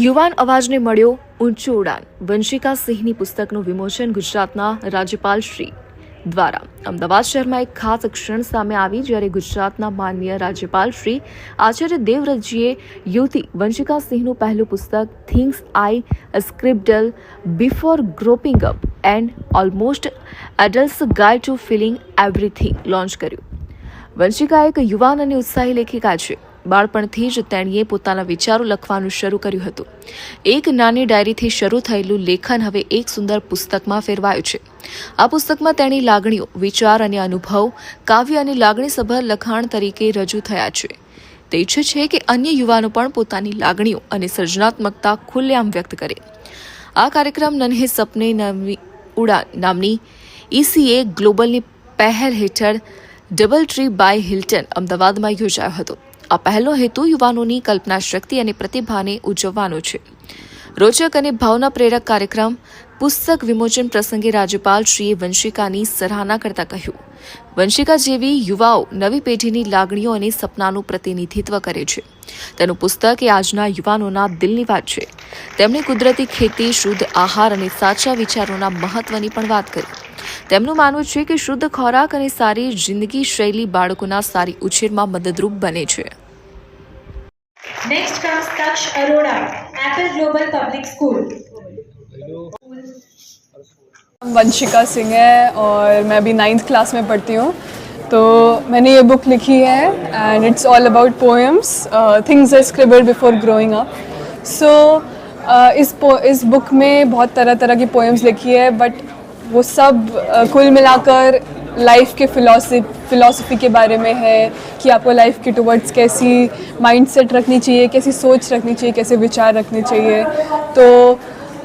યુવાન અવાજને મળ્યો ઊંચું ઉડાન વંશિકા સિંહની પુસ્તકનું વિમોચન ગુજરાતના રાજ્યપાલ શ્રી દ્વારા અમદાવાદ શહેરમાં એક ખાસ ક્ષણ સામે આવી જ્યારે ગુજરાતના માનનીય રાજ્યપાલ શ્રી આચાર્ય દેવવ્રતજીએ યુવતી વંશિકા સિંહનું પહેલું પુસ્તક things I scribbled before growing up and almost adults guide to feeling everything launch કર્યું વંશિકા એક યુવાન અને ઉત્સાહી લેખિકા છે બાળપણથી જ તેણીએ પોતાના વિચારો લખવાનું શરૂ કર્યું હતું એક નાની ડાયરીથી શરૂ થયેલું લેખન હવે એક સુંદર પુસ્તકમાં ફેરવાયું છે આ પુસ્તકમાં તેની લાગણીઓ વિચાર અને અનુભવ કાવ્ય અને લાગણીસભર લખાણ તરીકે રજૂ થયા છે તે ઈચ્છે છે કે અન્ય યુવાનો પણ પોતાની લાગણીઓ અને સર્જનાત્મકતા ખુલ્લેઆમ વ્યક્ત કરે આ કાર્યક્રમ નન્હે સપને નવી ઉડાન નામની ઈસીએ ગ્લોબલની પહેલ હેઠળ ડબલ ટ્રી બાય હિલ્ટન અમદાવાદમાં યોજાયો હતો આ પહેલો હેતુ યુવાનોની કલ્પના શક્તિ અને પ્રતિભાને ઉજવવાનો છે રોચક અને ભાવના પ્રેરક કાર્યક્રમ પુસ્તક વિમોચન પ્રસંગે રાજ્યપાલશ્રીએ વંશિકાની સરાહના કરતા કહ્યું વંશિકા જેવી યુવાઓ નવી પેઢીની લાગણીઓ અને સપનાનું પ્રતિનિધિત્વ કરે છે તેનું પુસ્તક એ આજના યુવાનોના દિલની વાત છે તેમણે કુદરતી ખેતી શુદ્ધ આહાર અને સાચા વિચારોના મહત્વની પણ વાત કરી تملو مانو છે કે શુદ્ધ ખોરાક અને સારી જિંદગી શૈલી બાળકોના સારી ઉછેરમાં મદદરૂપ બને છે. નેક્સ્ટ ક્લાસ કાચ Arora, Apple Global Public School. હું મંશિકા સિંગે અને મેં 9th ક્લાસમાં ભણતી હું. તો મેં આ બુક લખી છે and it's all about poems, things described before growing up. So આ ઇસ ઇસ બુક મેં બહોત તરહ તરહ કી પોએમ્સ લખી હૈ બટ वो सब कुल मिलाकर लाइफ के फिलोसफी के बारे में है कि आपको लाइफ के टुवर्ड्स कैसी माइंडसेट रखनी चाहिए कैसी सोच रखनी चाहिए कैसे विचार रखने चाहिए तो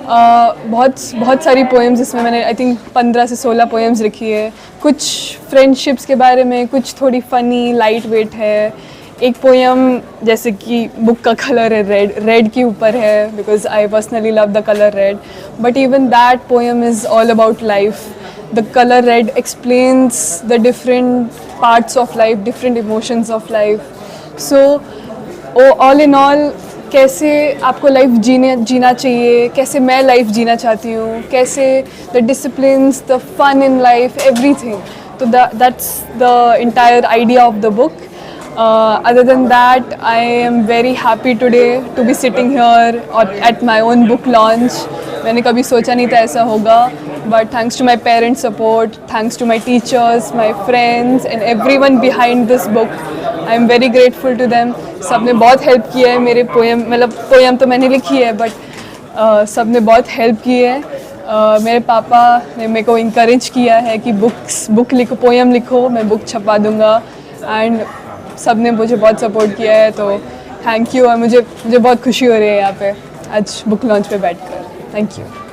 आ, बहुत बहुत सारी पोएम्स इसमें मैंने आई थिंक पंद्रह से सोलह पोएम्स लिखी है कुछ फ्रेंडशिप्स के बारे में कुछ थोड़ी फ़नी लाइट वेट है एक पोएम जैसे कि बुक का कलर है रेड रेड के ऊपर है because I personally love the colour red but even that poem is all about life the colour red explains the different parts of life different emotions of life so all in all कैसे आपको life जीने जीना चाहिए कैसे मैं life जीना चाहती हूँ कैसे the disciplines the fun in life everything तो that's the entire idea of the book Uh, other than that, I am very happy today to be sitting here or at my own book launch. मैंने कभी सोचा नहीं था ऐसा होगा but thanks to my parents' support, thanks to my teachers, my friends, and everyone behind this book, I am very grateful to them सब ने बहुत हेल्प की है मेरे पोएम मतलब पोएम तो मैंने लिखी है बट uh, सब ने बहुत हेल्प की है uh, मेरे पापा ने मेरे को इंकरेज किया है कि बुक्स बुक लिखो पोएम लिखो मैं बुक छपा दूँगा एंड सब ने मुझे बहुत सपोर्ट किया है तो थैंक यू और मुझे मुझे बहुत खुशी हो रही है यहाँ पे आज बुक लॉन्च पे बैठ कर थैंक यू